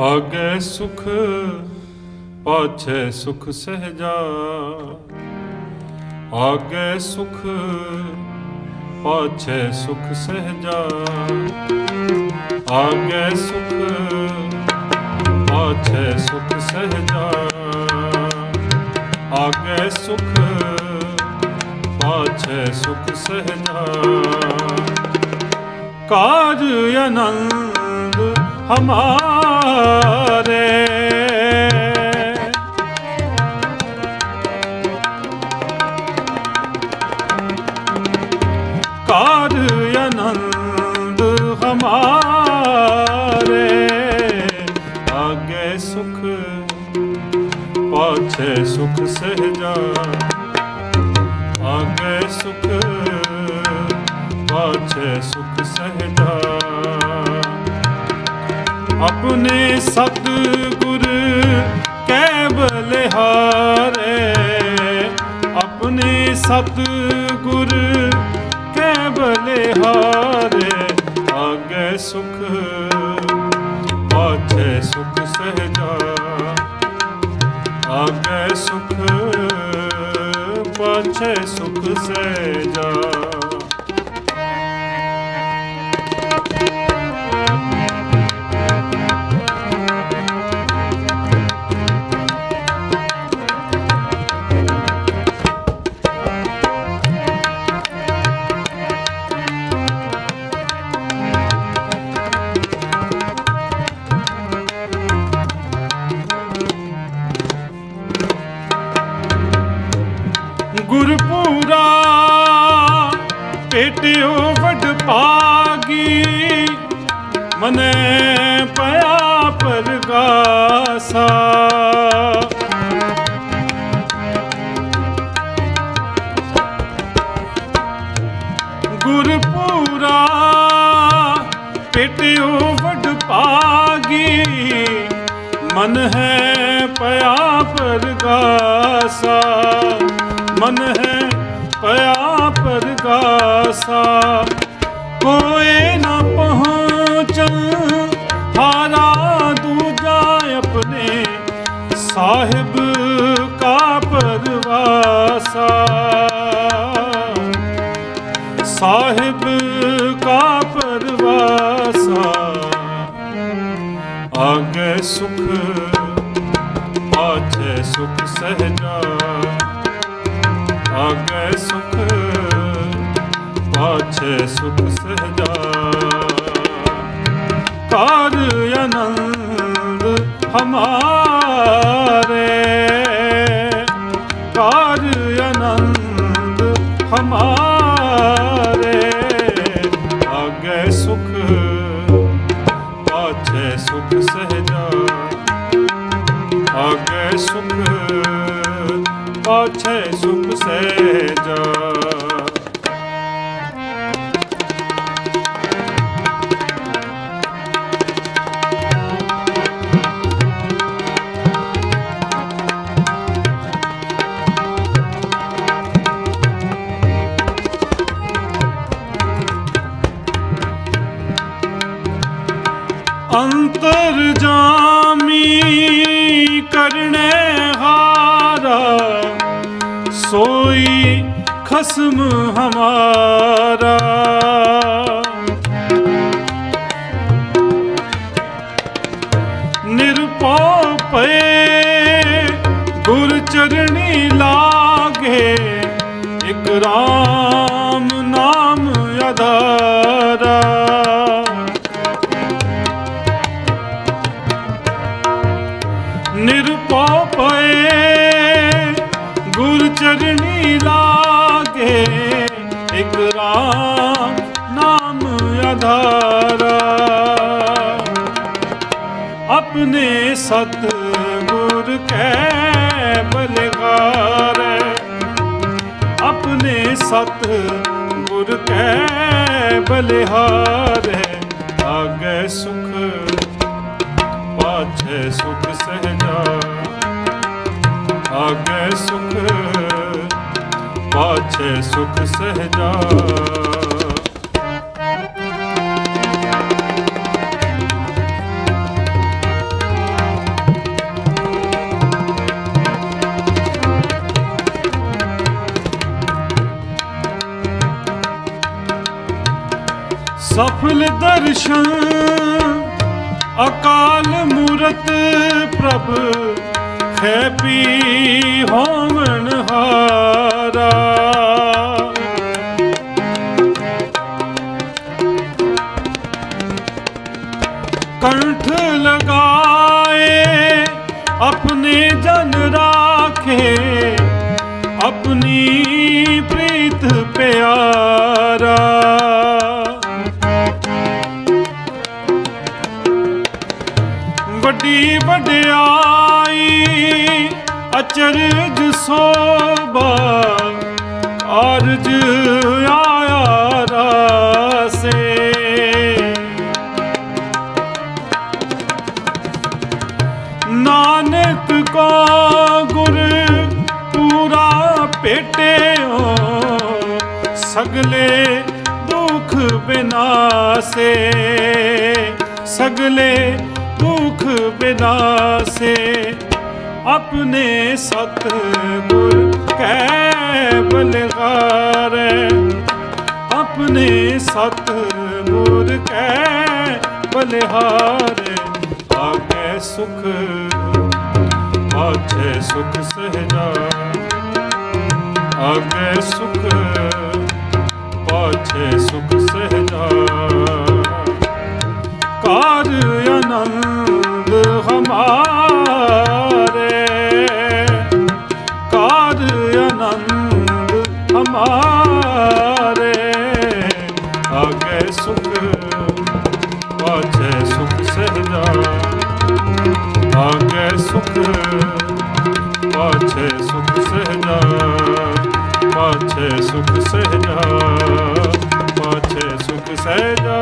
ਆਗੇ ਸੁਖ, ਪਾਛੇ ਸੁਖ ਸਹਜਾ। ਆਗੇ ਸੁਖ, ਪਾਛੇ ਸੁਖ ਸਹਜਾ। ਆਗੇ ਸੁਖ, ਪਾਛੇ ਸੁਖ ਸਹਜਾ। ਆਗੇ ਸੁਖ, ਪਾਛੇ ਸੁਖ ਸਹਜਾ। ਕਾਜ ਆਨੰਦ ਹਮਾਰੇ ਕਾਜ ਆਨੰਦ ਹਮਾਰੇ ਆਗੇ ਸੁਖ ਪਾਛੇ ਸੁਖ ਸਹਜਾ। ਆਗੇ ਸੁਖ ਪਾਛੇ ਸੁਖ ਸਹਜਾ। ਆਪਣੇ ਸਤਿਗੁਰ ਕੈ ਬਲਿਹਾਰੇ, ਆਪਣੇ ਸਤਿਗੁਰ ਕੈ ਬਲਿਹਾਰੇ, ਆਗੇ ਸੁਖ ਪਾਛੇ ਸੁਖ ਸਹਜਾ, ਆਗੇ ਸੁਖ ਪਾਛੇ ਸੁਖ ਸਹਜਾ। ਪੇਟਿਓ ਵਡ ਪਾਗੀ ਮਨੇ ਪਿਆ ਪਰਗਾਸਾ। ਗੁਰਪੂਰਾ ਪੇਟਿਓ ਵਡ ਪਾਗੀ ਮਨ ਹੈ ਪਿਆ ਪਰਗਾਸਾ। ਮਨ ਹੈ ਪਿਆ ਪਰਗਾਸਾ ਕੋਏ ਨਾ ਪਹੁੰਚੰ ਹਾਰਾ ਦੂਜਾ ਆਪਣੇ ਸਾਹਿਬ ਕਾ ਪਰਵਾਸਾ। ਸਾਹਿਬ ਕਾ ਪਰਵਾਸਾ, ਆਗੇ ਸੁਖ ਪਾਛੇ ਸੁਖ ਸਹਜਾ। ਆਗੇ ਸੁਖ ਪਾਛੇ ਸੁਖ ਸਹਜਾ। ਕਾਰ ਆਨੰਦ ਹਮਾਰੇ। ਕਾਰ ਆਨੰਦ ਹਮਾਰੇ। ਆਗੇ ਸੁਖ, ਪਾਛੇ ਸੁਖ ਸਹਜਾ। ਆਗੇ ਸੁਖ, ਪਾਛੇ ਸੁਖ ਸਹਜਾ। ਅੰਤਰ ਜਾਮੀ ਕਰਨੇ ਹਾਰਾ। ਸੋਈ ਖਸਮ ਹਮਾਰਾ। ਨਿਰਭਉ ਪਏ ਗੁਰ ਚਰਣੀ ਲਾਗੇ, ਇਕ ਰਾਮ ਨਾਮ ਅਦਾ ਨਿਰਭਉ ਪਏ। ਗੁਰ ਚਰਣੀ ਲਾਗੇ ਇਕ ਰਾਮ ਨਾਮ ਆਧਾਰਾ। ਆਪਣੇ ਸਤ ਗੁਰ ਕੈ ਬਲਿਹਾਰੇ। ਆਪਣੇ ਸਤ ਗੁਰ ਕੈ ਬਲਿਹਾਰੇ। ਆਗੇ ਸੁਖ ਸਾਚੇ ਸੁਖ ਸਹਜਾ ਆਗੇ ਸੁਖ ਪਾਛੇ ਸੁਖ ਸਹਜਾ। ਸਫਲ ਦਰਸ਼ਨ ਅਕਾਲ ਮੂਰਤ ਪ੍ਰਭ ਖੈਪੀ ਹੋਵਨ ਹਾਰਾ। ਕੰਠ ਲਗਾਏ ਆਪਣੇ ਜਨ ਰਾਖੇ ਆਪਣੀ ਪ੍ਰੀਤ ਪਿਆਰਾ। ਅਚਰਜ ਸੋਭਾ, ਅਰਜ ਆਇਆ ਰਾਸੇ। ਨਾਨਕ ਕੋ ਗੁਰ ਪੂਰਾ ਭੇਟਿਓ, ਸਗਲੇ ਦੁਖ ਬਿਨਾਸੇ। ਸਗਲੇ ਦੁਖ ਬਿਨਾਸੇ। ਆਪਣੇ ਸਤ ਗੁਰ ਕੈ ਬਲਗਾਰੇ ਆਪਣੇ ਸਤ ਗੁਰ ਕੈ ਬਲਿਹਾਰੇ ਆਗੇ ਸੁਖ ਪਾਛੇ ਸੁਖ ਸਹਜਾ ਆਗੇ ਸੁਖ ਪਾਛੇ ਸੁਖ ਸਹਜਾ ਕਾਰ ਆਨੰਦ ਹਮਾਰੇ ਪਾਛੇ ਸੁਖ ਸਹਜਾ ਪਾਛੇ ਸੁਖ ਸਹਜਾ ਪਾਛੇ ਸੁਖ ਸਹਜਾ